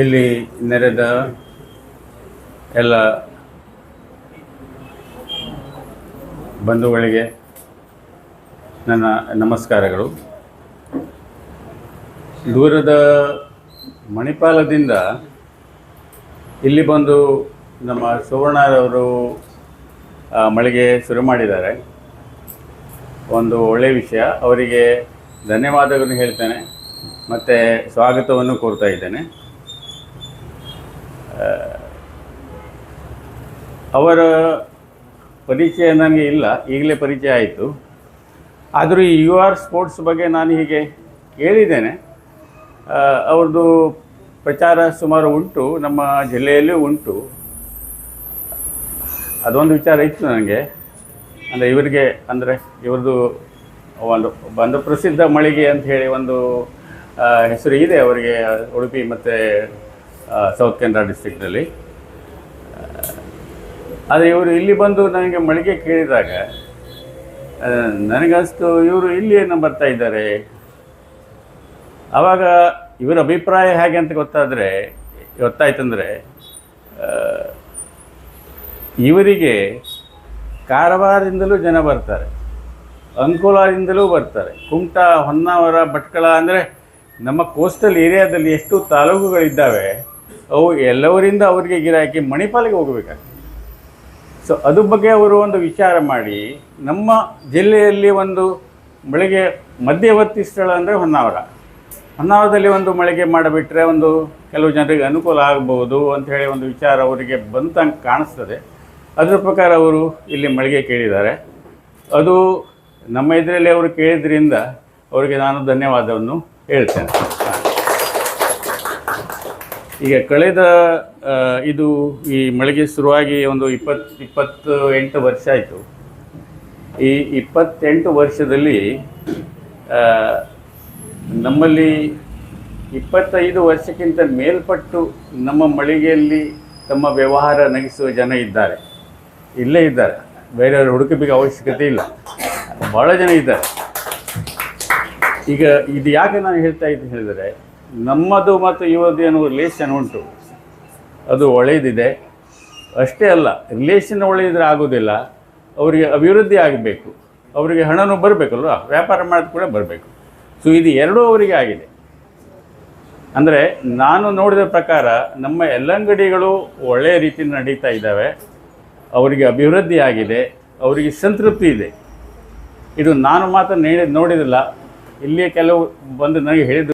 ಇಲ್ಲಿ ನೆರೆದ ಎಲ್ಲ ಬಂಧುಗಳಿಗೆ ನನ್ನ ನಮಸ್ಕಾರಗಳು. ದೂರದ ಮಣಿಪಾಲದಿಂದ ಇಲ್ಲಿ ಬಂದು ನಮ್ಮ ಸುವರ್ಣರವರು ಮಳಿಗೆ ಶುರು ಮಾಡಿದ್ದಾರೆ. ಒಂದು ಒಳ್ಳೆಯ ವಿಷಯ, ಅವರಿಗೆ ಧನ್ಯವಾದಗಳನ್ನು ಹೇಳ್ತೇನೆ. ಮತ್ತು ಸ್ವಾಗತವನ್ನು ಕೋರ್ತಾ ಇದ್ದೇನೆ. ಅವರ ಪರಿಚಯ ನನಗೆ ಇಲ್ಲ. ಈಗಲೇ ಪರಿಚಯ ಆಯಿತು. ಆದರೂ ಈ ಯು ಆರ್ ಸ್ಪೋರ್ಟ್ಸ್ ಬಗ್ಗೆ ನಾನು ಹೀಗೆ ಕೇಳಿದ್ದೇನೆ. ಅವ್ರದ್ದು ಪ್ರಚಾರ ಸುಮಾರು ಉಂಟು, ನಮ್ಮ ಜಿಲ್ಲೆಯಲ್ಲೂ ಉಂಟು. ಅದೊಂದು ವಿಚಾರ ಇತ್ತು ನನಗೆ. ಅಂದರೆ ಇವರಿಗೆ, ಅಂದರೆ ಇವ್ರದ್ದು ಒಂದು ಬಂದು ಪ್ರಸಿದ್ಧ ಮಳಿಗೆ ಅಂತ ಹೇಳಿ ಒಂದು ಹೆಸರು ಇದೆ ಅವರಿಗೆ, ಉಡುಪಿ ಮತ್ತು ಸೌತ್ ಕನ್ನಡ ಡಿಸ್ಟಿಕ್ನಲ್ಲಿ ಆದರೆ ಇವರು ಇಲ್ಲಿ ಬಂದು ನನಗೆ ಮಳಿಗೆ ಕೇಳಿದಾಗ ನನಗಷ್ಟು ನನಗನ್ಸ್ತು ಇವರು ಇಲ್ಲಿ ಏನು ಬರ್ತಾ ಇದ್ದಾರೆ. ಆವಾಗ ಇವರ ಅಭಿಪ್ರಾಯ ಹೇಗೆ ಅಂತ ಗೊತ್ತಾದರೆ, ಗೊತ್ತಾಯ್ತಂದರೆ ಇವರಿಗೆ ಕಾರವಾರದಿಂದಲೂ ಜನ ಬರ್ತಾರೆ. ಅಂಕೋಲಾದಿಂದಲೂ ಬರ್ತಾರೆ. ಕುಮಟಾ, ಹೊನ್ನಾವರ, ಭಟ್ಕಳ ಅಂದರೆ ನಮ್ಮ ಕೋಸ್ಟಲ್ ಏರಿಯಾದಲ್ಲಿ ಎಷ್ಟು ತಾಲೂಕುಗಳಿದ್ದಾವೆ ಅವು ಎಲ್ಲವರಿಂದ ಅವರಿಗೆ ಗಿರಾಕಿ ಮಣಿಪಾಲಿಗೆ ಹೋಗಬೇಕಾಗ್ತದೆ. ಸೊ ಅದ್ರ ಬಗ್ಗೆ ಅವರು ಒಂದು ವಿಚಾರ ಮಾಡಿ, ನಮ್ಮ ಜಿಲ್ಲೆಯಲ್ಲಿ ಒಂದು ಮಳಿಗೆ ಮಧ್ಯವರ್ತಿ ಸ್ಥಳ ಅಂದರೆ ಹೊನ್ನಾವರ. ಹೊನ್ನಾವರದಲ್ಲಿ ಒಂದು ಮಳಿಗೆ ಮಾಡಿಬಿಟ್ರೆ ಒಂದು ಕೆಲವು ಜನರಿಗೆ ಅನುಕೂಲ ಆಗಬಹುದು ಅಂತ ಹೇಳಿ ಒಂದು ವಿಚಾರ ಅವರಿಗೆ ಬಂತಂಗೆ ಕಾಣಿಸ್ತದೆ. ಅದರ ಪ್ರಕಾರ ಅವರು ಇಲ್ಲಿ ಮಳಿಗೆ ಕೇಳಿದ್ದಾರೆ. ಅದು ನಮ್ಮ ಇದರಲ್ಲಿ ಅವರು ಕೇಳಿದ್ರಿಂದ ಅವರಿಗೆ ನಾನು ಧನ್ಯವಾದವನ್ನು ಹೇಳ್ತೇನೆ. ಈಗ ಕಳೆದ ಇದು ಈ ಮಳಿಗೆ ಶುರುವಾಗಿ ಒಂದು ಇಪ್ಪತ್ತು ಇಪ್ಪತ್ತು ಎಂಟು ವರ್ಷ ಆಯಿತು. ಈ ಇಪ್ಪತ್ತೆಂಟು ವರ್ಷದಲ್ಲಿ ನಮ್ಮಲ್ಲಿ ಇಪ್ಪತ್ತೈದು ವರ್ಷಕ್ಕಿಂತ ಮೇಲ್ಪಟ್ಟು ನಮ್ಮ ಮಳಿಗೆಯಲ್ಲಿ ತಮ್ಮ ವ್ಯವಹಾರ ನಗಿಸುವ ಜನ ಇದ್ದಾರೆ. ಇಲ್ಲೇ ಇದ್ದಾರೆ. ಬೇರೆಯವರು ಹುಡುಕಬೇಕು ಅವಶ್ಯಕತೆ ಇಲ್ಲ. ಭಾಳ ಜನ ಇದ್ದಾರೆ. ಈಗ ಇದು ಯಾಕೆ ನಾನು ಹೇಳ್ತಾ ಇದ್ದೀನಿ ಹೇಳಿದರೆ ನಮ್ಮದು ಮತ್ತು ಇವರದ್ದು ಏನು ರಿಲೇಷನ್ ಉಂಟು. ಅದು ಒಳ್ಳೆಯದಿದೆ ಅಷ್ಟೇ ಅಲ್ಲ ರಿಲೇಷನ್ ಒಳ್ಳೆಯದ್ರೆ ಆಗೋದಿಲ್ಲ. ಅವರಿಗೆ ಅಭಿವೃದ್ಧಿ ಆಗಬೇಕು. ಅವರಿಗೆ ಹಣನೂ ಬರಬೇಕಲ್ವ? ವ್ಯಾಪಾರ ಮಾಡೋದು ಕೂಡ ಬರಬೇಕು. ಸೊ ಇದು ಎರಡೂ ಅವರಿಗೆ ಆಗಿದೆ. ಅಂದರೆ ನಾನು ನೋಡಿದ ಪ್ರಕಾರ ನಮ್ಮ ಎಲ್ಲ ಅಂಗಡಿಗಳು ಒಳ್ಳೆಯ ರೀತಿ ನಡೀತಾ ಇದ್ದಾವೆ. ಅವರಿಗೆ ಅಭಿವೃದ್ಧಿ ಆಗಿದೆ. ಅವರಿಗೆ ಸಂತೃಪ್ತಿ ಇದೆ. ಇದು ನಾನು ಮಾತ್ರ ನೇ ನೋಡಿದಿಲ್ಲ. ಇಲ್ಲಿಯೇ ಕೆಲವು ಬಂದು ನನಗೆ ಹೇಳಿದ್ರು.